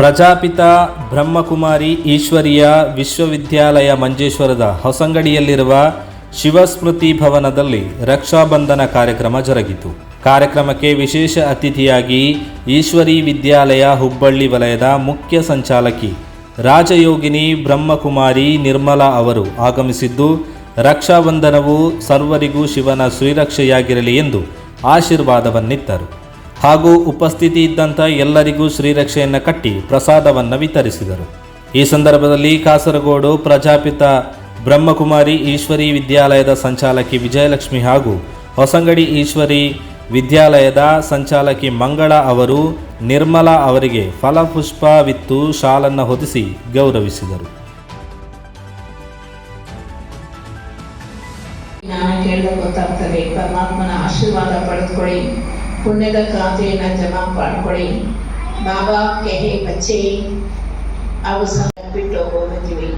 ಪ್ರಜಾಪಿತ ಬ್ರಹ್ಮಕುಮಾರಿ ಈಶ್ವರಿಯ ವಿಶ್ವವಿದ್ಯಾಲಯ ಮಂಜೇಶ್ವರದ ಹೊಸಂಗಡಿಯಲ್ಲಿರುವ ಶಿವಸ್ಮೃತಿ ಭವನದಲ್ಲಿ ರಕ್ಷಾಬಂಧನ ಕಾರ್ಯಕ್ರಮ ಜರುಗಿತು. ಕಾರ್ಯಕ್ರಮಕ್ಕೆ ವಿಶೇಷ ಅತಿಥಿಯಾಗಿ ಈಶ್ವರಿ ವಿದ್ಯಾಲಯ ಹುಬ್ಬಳ್ಳಿ ವಲಯದ ಮುಖ್ಯ ಸಂಚಾಲಕಿ ರಾಜಯೋಗಿನಿ ಬ್ರಹ್ಮಕುಮಾರಿ ನಿರ್ಮಲಾ ಅವರು ಆಗಮಿಸಿದ್ದು, ರಕ್ಷಾಬಂಧನವು ಸರ್ವರಿಗೂ ಶಿವನ ಶ್ರೀರಕ್ಷೆಯಾಗಿರಲಿ ಎಂದು ಆಶೀರ್ವಾದವನ್ನಿತ್ತರು. ಹಾಗೂ ಉಪಸ್ಥಿತಿ ಇದ್ದಂಥ ಎಲ್ಲರಿಗೂ ಶ್ರೀರಕ್ಷೆಯನ್ನು ಕಟ್ಟಿ ಪ್ರಸಾದವನ್ನು ವಿತರಿಸಿದರು. ಈ ಸಂದರ್ಭದಲ್ಲಿ ಕಾಸರಗೋಡು ಪ್ರಜಾಪಿತ ಬ್ರಹ್ಮಕುಮಾರಿ ಈಶ್ವರಿ ವಿದ್ಯಾಲಯದ ಸಂಚಾಲಕಿ ವಿಜಯಲಕ್ಷ್ಮಿ ಹಾಗೂ ಹೊಸಂಗಡಿ ಈಶ್ವರಿ ವಿದ್ಯಾಲಯದ ಸಂಚಾಲಕಿ ಮಂಗಳ ಅವರು ನಿರ್ಮಲಾ ಅವರಿಗೆ ಫಲಪುಷ್ಪವಿತ್ತು ಶಾಲನ್ನು ಹೊದಿಸಿ ಗೌರವಿಸಿದರು. ನಾನು ಪರಮಾತ್ಮನ ಆಶೀರ್ವಾದ ಪಡೆದುಕೊಳ್ಳಿ. ಪುಣ್ಯದ ಖಾತೆಯನ್ನು ಜಮಾ ಮಾಡಿಕೊಳ್ಳಿ ಬಾಬಾ ಕೆಹೆ, ಬಚ್ಚೆ, ಅವು ಸಹ ಬಿಟ್ಟು ಹೋಗುತ್ತೀವಿ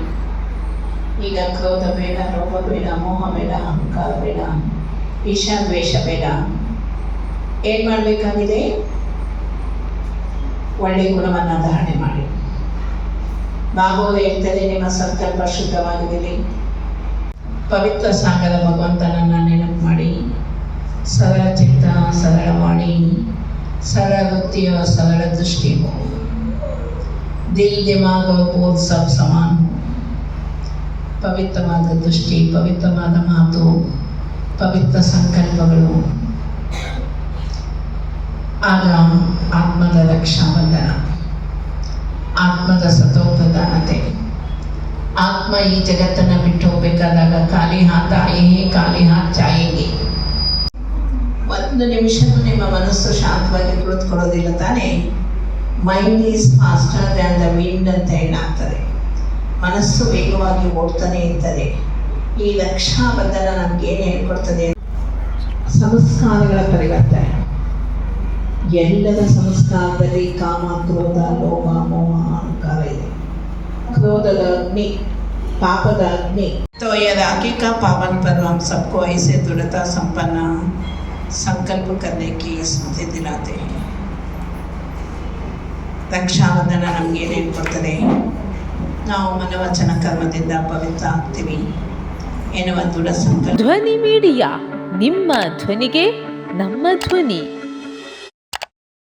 ಈಗ ಕ್ರೋಧ ಬೇಡ ರೋಪ ಬೇಡ, ಮೋಹ ಬೇಡ, ಅಹಂಕಾರ ಬೇಡ ಈಶಾದ್ವೇಷ ಬೇಡ. ಏನು ಮಾಡಬೇಕಾಗಿದೆ? ಒಳ್ಳೆಯ ಗುಣವನ್ನು ಧಾರಣೆ ಮಾಡಿ. ಭಾಗವತ ಹೇಳ್ತದೆ ನಿಮ್ಮ ಸಂಕಲ್ಪ ಶುದ್ಧವಾಗಿರಲಿ. ಪವಿತ್ರ ಸಾಗರ ಭಗವಂತನನ್ನು ನೆನಪು ಮಾಡಿ. ಸರಳ ಚಿತ್ತ ಸರಳ ವಾಣಿ ಸರಳ ವೃತ್ತಿಯ ಸರಳ ದೃಷ್ಟಿ हो ದಿಲ್ ದಿಮಾಗ್ और बोध सब समान हो ಪವಿತ್ರವಾದ ದೃಷ್ಟಿ ಪವಿತ್ರವಾದ ಮಾತು ಪವಿತ್ರ ಸಂಕಲ್ಪಗಳು ಆಗ ಆತ್ಮದ ರಕ್ಷಾಬಂಧನ ಆತ್ಮದ ಸತೋಪ್ರಧಾನತೆ ಆತ್ಮ ಈ ಜಗತ್ತನ್ನು ಬಿಟ್ಟು ಹೋಗ್ಬೇಕಾದಾಗ ಖಾಲಿ ಹಾತ ಆಯೇ ಖಾಲಿ ಹಾತ್ ಚಾಯೇಗೆ ಒಂದು ನಿಮಿಷವೂ ನಿಮ್ಮ ಮನಸ್ಸು ಶಾಂತವಾಗಿ ಕುಳಿತುಕೊಳ್ಳೋದಿಲ್ಲ ತಾನೇ? Mind is faster than the wind ಅಂತ ಹೇಳಾಗ್ತದೆ. ಮನಸ್ಸು ವೇಗವಾಗಿ ಓಡ್ತಾನೆ ಇರ್ತದೆ. ಈ ಲಕ್ಷಾಬಂಧನ ನಮ್ಗೇನು ಹೇಳ್ಕೊಡ್ತದೆ? ಸಂಸ್ಕಾರಗಳ ಪರಿವರ್ತನೆ. ಎಲ್ಲದ ಸಂಸ್ಕಾರದಲ್ಲಿ ಕಾಮ, ಕ್ರೋಧ, ಲೋಭ, ಮೋಹ, ಅಹಂಕಾರ ಇದೆ. ಕ್ರೋಧದ ಅಗ್ನಿ, ಪಾಪದ ಅಗ್ನಿ. ತೋಯದ ಅಕಿಕ राखी ಪರ್ವಂ ಸಬ್ಕೋ ಐಸೆ ದುಡತ ಸಂಪನ್ನ. संकल्प करने की स्मृति दिलाते हैं ರಕ್ಷಾಬಂಧನ ನಮ್ಗೆ ಏನೇನು ಕೊಡ್ತದೆ ನಾವು ಮನವಚನ ಕರ್ಮದಿಂದ ಪವಿತ್ರ ಆಗ್ತೀವಿ ಎನ್ನುವ ದೃಢ ಸಂಕಲ್ಪ ಧ್ವನಿ ಮೀಡಿಯಾ ನಿಮ್ಮ ಧ್ವನಿಗೆ ನಮ್ಮ ಧ್ವನಿ